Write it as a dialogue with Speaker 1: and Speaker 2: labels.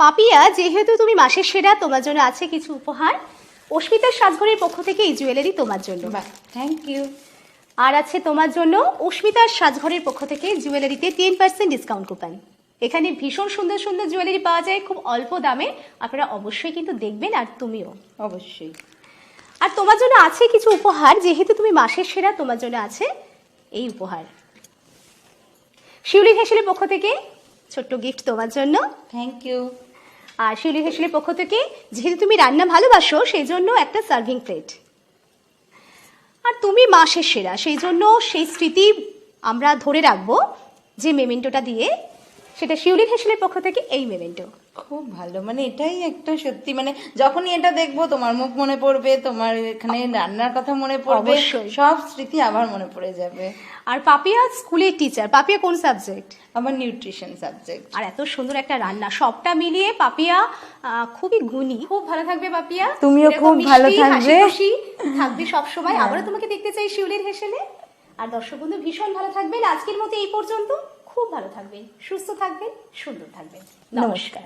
Speaker 1: পাপিয়া যেহেতু তুমি মাসের সেরা তোমার জন্য আছে কিছু উপহার। অস্মিতার সাজঘরের পক্ষ থেকে এই জুয়েলারি তোমার জন্য।
Speaker 2: থ্যাংক ইউ
Speaker 1: আর আছে তোমার জন্য অস্মিতার সাজঘরের পক্ষ থেকে জুয়েলারিতে টেন পার্সেন্ট ডিসকাউন্ট কুপন এখানে ভীষণ সুন্দর সুন্দর জুয়েলারি পাওয়া যায় খুব অল্প দামে। আপনারা অবশ্যই কিন্তু দেখবেন আর তুমিও।
Speaker 2: অবশ্যই।
Speaker 1: আর তোমার জন্য আছে কিছু উপহার যেহেতু তুমি মাসের সেরা তোমার জন্য আছে এই উপহার। শিউলি হেসেলের পক্ষ থেকে ছোট্ট গিফট তোমার জন্য।
Speaker 2: থ্যাংক ইউ
Speaker 1: আর শিউলি হেসেলের পক্ষ থেকে যেহেতু তুমি রান্না ভালোবাসো সেই জন্য একটা সার্ভিং প্লেট আর তুমি মাসের সেরা সেই জন্য সেই স্মৃতি আমরা ধরে রাখব যে মেমেন্টোটা দিয়ে, সেটা শিউলি হেসেলের পক্ষ থেকে এই মেমেন্টো।
Speaker 2: খুব ভালো মানে এটাই একটা সত্যি মানে যখনই এটা দেখব তোমার মুখ মনে পড়বে তোমার এখানে রান্নার কথা মনে পড়বে সব স্মৃতি আবার মনে পড়ে যাবে।
Speaker 1: আর পাপিয়া স্কুলের টিচার পাপিয়া কোন সাবজেক্ট
Speaker 2: আমার নিউট্রিশন সাবজেক্ট
Speaker 1: আর এত সুন্দর একটা রান্না সবটা মিলিয়ে পাপিয়া খুবই গুণী। খুব ভালো থাকবে পাপিয়া।
Speaker 2: তুমিও খুব ভালো থাকবে।
Speaker 1: থাকবে সব সময়। আবারও তোমাকে দেখতে চাই শিউলির হেসেলে। আর দর্শক বন্ধু ভীষণ ভালো থাকবেন। আজকের মতো এই পর্যন্ত। খুব ভালো থাকবেন সুস্থ থাকবেন সুন্দর থাকবেন। নমস্কার।